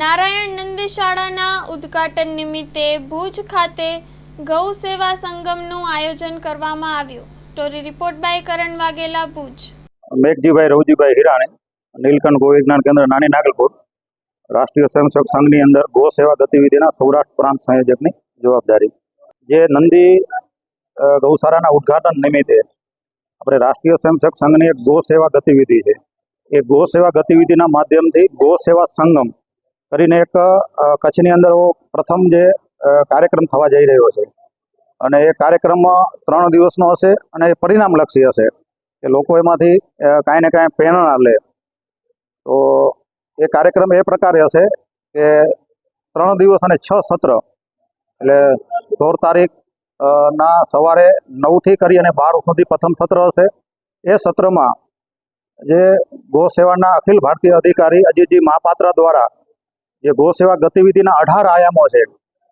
નારાયણ નંદી શાળાના ઉદ્ઘાટન નિમિત્તે ભુજ ખાતે ગૌ સેવા સંગમનું આયોજન કરવામાં આવ્યું. Story report by Karan Vaghela, Bhuj. Meghjibhai Ravjibhai Hirani, Nilkanth Gau Vigyan Kendra, નાની નાગલપુર. રાષ્ટ્રીય સ્વયંસેવક સંઘની અંદર ગૌ સેવા ગતિવિધિના સૌરાષ્ટ્ર પ્રાંત સંયોજકની જવાબદારી. જે નંદી ગૌશાળાના ઉદ્ઘાટન નિમિત્તે આપણે રાષ્ટ્રીય સ્વયંસેવક સંઘની એક ગો સેવા ગતિવિધિ છે. એ ગૌ સેવા ગતિવિધિના માધ્યમથી ગૌ સેવા સંગમ કરીને એક કચ્છની અંદર પ્રથમ જે કાર્યક્રમ થવા જઈ રહ્યો છે. અને એ કાર્યક્રમ ત્રણ દિવસનો હશે અને એ પરિણામલક્ષી હશે કે લોકો એમાંથી કાંઈ ને કાંઈ પ્રેરણા લે. તો એ કાર્યક્રમ એ પ્રકારે હશે કે ત્રણ દિવસ અને છ સત્ર, એટલે સોળ તારીખ ના સવારે નવથી કરી અને બાર સુધી પ્રથમ સત્ર હશે. એ સત્રમાં જે ગો સેવાના અખિલ ભારતીય અધિકારી અજીતજી મહાપાત્ર દ્વારા જે ગો સેવા ગતિવિધિના અઢાર આયામો છે,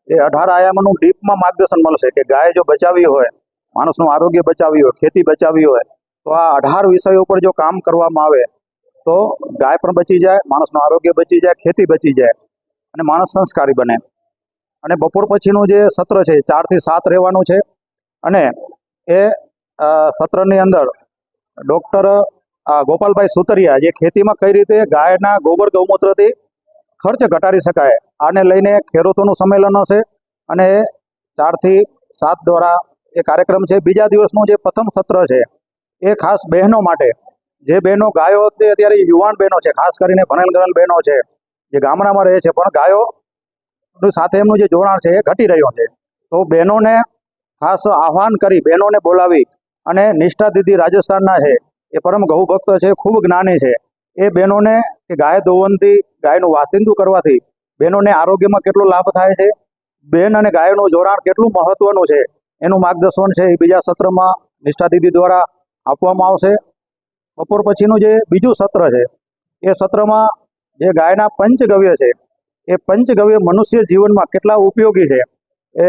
એ અઢાર આયામોનું ડીપમાં માર્ગદર્શન મળશે કે ગાય જો બચાવી હોય, માણસનું આરોગ્ય બચાવ્યું હોય, ખેતી બચાવી હોય, તો આ અઢાર વિષયો પર જો કામ કરવામાં આવે, તો ગાય પણ બચી જાય, માણસનું આરોગ્ય બચી જાય, ખેતી બચી જાય, અને માણસ સંસ્કારી બને. અને બપોર પછીનું જે સત્ર છે, ચારથી સાત રહેવાનું છે, અને એ સત્રની અંદર ડૉક્ટર ગોપાલભાઈ સુતરિયા જે ખેતીમાં કઈ રીતે ગાયના ગોબર ગૌમૂત્રથી ખર્ચ ઘટાડી શકાય. આને લઈને ખેડૂતોનું સંમેલન હશે અને ચારથી સાત દ્વારા એ કાર્યક્રમ છે. બીજા દિવસનું જે પ્રથમ સત્ર છે, એ ખાસ બહેનો માટે. જે બહેનો ગાયો તે અત્યારે યુવાન બહેનો છે, ખાસ કરીને ભણેલ ગણેલ બહેનો છે, જે ગામડામાં રહે છે. પણ ગાયો સાથે એમનું જે જોડાણ છે, એ ઘટી રહ્યું છે. તો બહેનોને ખાસ આહ્વાન કરી, બહેનોને બોલાવી અને નિષ્ઠા દીદી રાજસ્થાનના છે. એ પરમ ગૌભક્ત છે, ખૂબ જ્ઞાની છે. એ બહેનોને કે ગાય દોવનથી ગાયનું વાસિંદુ કરવાથી બહેનોને આરોગ્યમાં કેટલો લાભ થાય છે? બહેન અને ગાયનું જોડાણ કેટલું મહત્વનું છે? એનું માર્ગદર્શન છે એ બીજા સત્રમાં નિષ્ઠા દીદી દ્વારા આપવામાં આવશે. બપોર પછીનું જે બીજું સત્ર છે, એ સત્રમાં જે ગાયના પંચગવ્ય છે, એ પંચગવ્ય મનુષ્ય જીવનમાં કેટલા ઉપયોગી છે? એ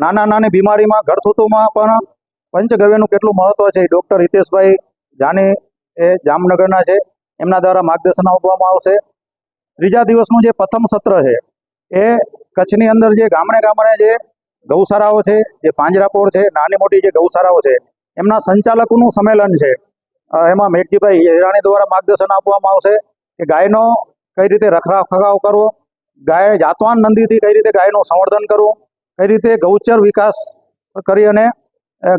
નાના નાની બીમારીમાં, ઘરથુતુમાં પણ પંચગવ્યનું કેટલું મહત્વ છે ડૉક્ટર હિતેશભાઈ જાની એ જામનગરના છે. એમના દ્વારા માર્ગદર્શન આપવામાં આવશે. ત્રીજા દિવસનું જે પ્રથમ સત્ર છે, એ કચ્છની અંદર જે ગામડે ગામડે જે ગૌશાળાઓ છે, જે પાંજરાપોળ છે, નાની મોટી જે ગૌશાળાઓ છે, એમના સંચાલકોનું સંમેલન છે. એમાં મેઘજીભાઈ હિરાણી દ્વારા માર્ગદર્શન આપવામાં આવશે કે ગાયનો કઈ રીતે રખરખાવ કરવો, ગાય જાતવાન નંદીથી કઈ રીતે ગાયનું સંવર્ધન કરવું, કઈ રીતે ગૌચર વિકાસ કરી અને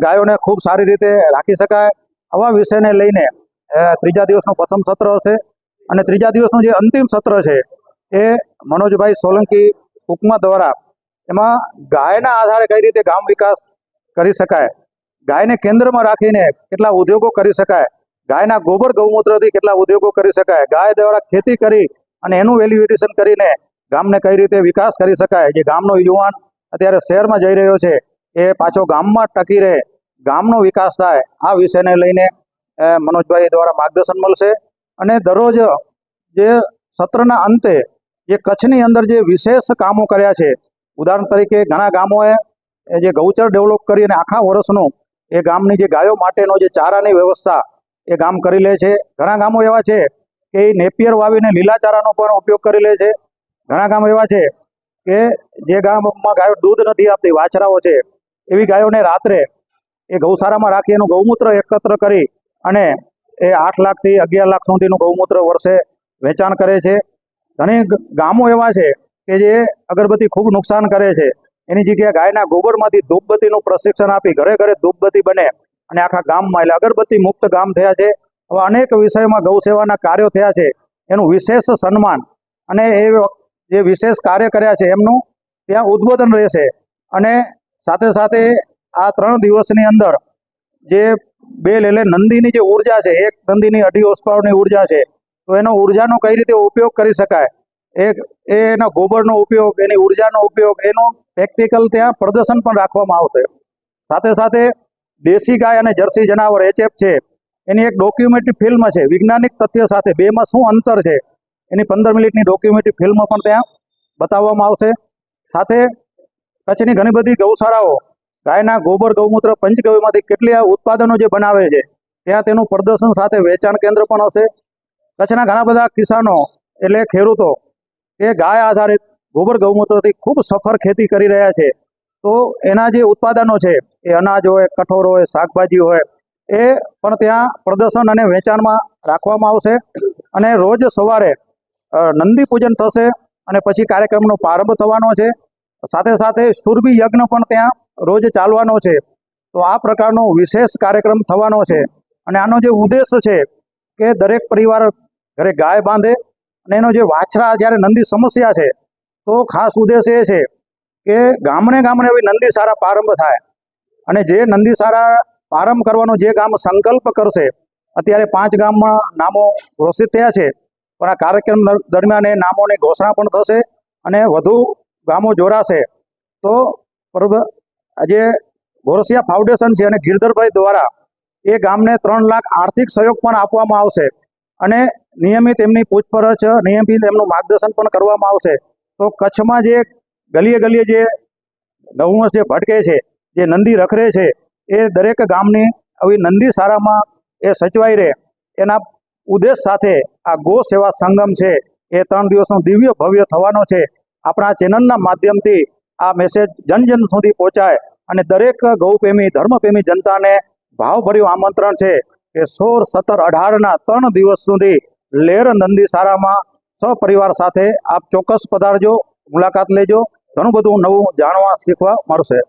ગાયોને ખૂબ સારી રીતે રાખી શકાય, આવા વિષયને લઈને ત્રીજા દિવસનું પ્રથમ સત્ર હશે. અને ત્રીજા દિવસનું જે અંતિમ સત્ર છે, એ મનોજભાઈ સોલંકી કુકમા દ્વારા એમાં ગાયના આધારે કઈ રીતે ગામ વિકાસ કરી શકાય, ગાયને કેન્દ્રમાં રાખીને કેટલા ઉદ્યોગો કરી શકાય, ગાયના ગોબર ગૌમૂત્રથી કેટલા ઉદ્યોગો કરી શકાય, ગાય દ્વારા ખેતી કરી અને એનું વેલ્યુએડિશન કરીને ગામને કઈ રીતે વિકાસ કરી શકાય, જે ગામનો યુવાન અત્યારે શહેરમાં જઈ રહ્યો છે, એ પાછો ગામમાં ટકી રહે, ગામનો વિકાસ થાય, આ વિષયને લઈને મનોજભાઈ દ્વારા માર્ગદર્શન મળશે. અને દરરોજ જે સત્રના અંતે જે કચ્છની અંદર જે વિશેષ કામો કર્યા છે, ઉદાહરણ તરીકે ઘણા ગામોએ જે ગૌચર ડેવલપ કરી અને આખા વર્ષનું એ ગામની જે ગાયો માટેનો જે ચારાની વ્યવસ્થા એ ગામ કરી લે છે. ઘણા ગામો એવા છે કે એ નેપિયર વાવીને લીલા ચારાનો પણ ઉપયોગ કરી લે છે. ઘણા ગામ એવા છે કે જે ગામમાં ગાયો દૂધ નથી આપતી, વાછરાઓ છે. એવી ગાયોને રાત્રે એ ગૌશાળામાં રાખી એનું ગૌમૂત્ર એકત્ર કરી અને એ આઠ લાખથી અગિયાર લાખ સુધીનું ગૌમૂત્ર વર્ષે વેચાણ કરે છે. ઘણી ગામો એવા છે કે જે અગરબત્તી ખૂબ નુકસાન કરે છે. એની જગ્યાએ ગાયના ગોબરમાંથી ધૂપબત્તીનું પ્રશિક્ષણ આપી ઘરે ઘરે ધૂપબત્તી બને અને આખા ગામમાં એટલે અગરબત્તી મુક્ત ગામ થયા છે. આવા અનેક વિષયોમાં ગૌ સેવાના કાર્યો થયા છે. એનું વિશેષ સન્માન અને એ જે વિશેષ કાર્ય કર્યા છે એમનું ત્યાં ઉદ્બોધન રહેશે. અને સાથે સાથે આ ત્રણ દિવસની અંદર જે બેલ એટલે નંદીની જે ઊર્જા છે, એક નંદીની અઢી ઓસ્પાવની ઊર્જા છે, તો એનો ઉર્જાનો કઈ રીતે ઉપયોગ કરી શકાય? એક એના ગોબરનો ઉપયોગ, એની ઉર્જાનો ઉપયોગ, એનું પ્રેક્ટિકલ ત્યાં પ્રદર્શન પણ રાખવામાં આવશે. સાથે સાથે દેશી ગાય અને જર્સી જનાવર, એચએફ છે, એની એક ડોક્યુમેન્ટરી ફિલ્મ છે, વૈજ્ઞાનિક તથ્ય સાથે, બેમાં શું અંતર છે, એની પંદર મિનિટની ડોક્યુમેન્ટરી ફિલ્મ પણ ત્યાં બતાવવામાં આવશે. સાથે કચ્છની ઘણી બધી ગૌશાળાઓ ગાયના ગોબર ગૌમૂત્ર પંચગવ્યમાંથી કેટલી ઉત્પાદનો જે બનાવે છે, ત્યાં તેનું પ્રદર્શન સાથે વેચાણ કેન્દ્ર પણ હશે. કચ્છના ઘણા બધા કિસાનો એટલે ખેડૂતો એ ગાય આધારિત ગોબર ગૌમૂત્રથી ખૂબ સફળ ખેતી કરી રહ્યા છે. તો એના જે ઉત્પાદનો છે, એ અનાજ હોય, કઠોળ હોય, શાકભાજી હોય, એ પણ ત્યાં પ્રદર્શન અને વેચાણમાં રાખવામાં આવશે. અને રોજ સવારે નંદી પૂજન થશે અને પછી કાર્યક્રમનો પ્રારંભ થવાનો છે. સાથે સાથે સુરભી યજ્ઞ પણ ત્યાં રોજ ચાલવાનો છે. તો આ પ્રકારનો વિશેષ કાર્યક્રમ થવાનો છે. અને આનો જે ઉદ્દેશ છે કે દરેક પરિવાર ઘરે ગાય બાંધે અને એનો જે વાછરા જ્યારે નંદી સમસ્યા છે, તો ખાસ ઉદ્દેશ એ છે કે ગામડે ગામડે હવે નંદી સારા પ્રારંભ થાય. અને જે નંદી સારા પ્રારંભ કરવાનો જે ગામ સંકલ્પ કરશે, અત્યારે પાંચ ગામમાં નામો ઘોષિત થયા છે. પણ આ કાર્યક્રમ દરમિયાન એ નામોની ઘોષણા પણ થશે અને વધુ ગામો જોડાશે, તો બરોબર આજે ગોરસિયા ફાઉન્ડેશન છે અને ગિરધરભાઈ દ્વારા એ ગામને ત્રણ લાખ આર્થિક સહયોગ પણ આપવામાં આવશે અને નિયમિત એમની પૂછપરછ, નિયમિત એમનું માર્ગદર્શન પણ કરવામાં આવશે. તો કચ્છમાં જે ગલીએ ગલીએ જે નવમસ જે ભટકે છે, જે નંદી રખડે છે, એ દરેક ગામની આવી નંદી સારામાં એ સચવાઈ રહે. એના ઉદ્દેશ સાથે આ ગો સેવા સંગમ છે, એ ત્રણ દિવસનો દિવ્ય ભવ્ય થવાનો છે. આપણા ચેનલના માધ્યમથી આ મેસેજ જન જન સુધી પહોંચાય અને દરેક ગૌપ્રેમી, ધર્મપ્રેમી જનતાને ભાવભર્યું આમંત્રણ છે કે સોળ સત્તર અઢારના ત્રણ દિવસ સુધી લેર નંદી સારામાં સપરિવાર સાથે આપ ચોક્કસ પધારજો, મુલાકાત લેજો. ઘણું બધું નવું જાણવા, શીખવા મળશે.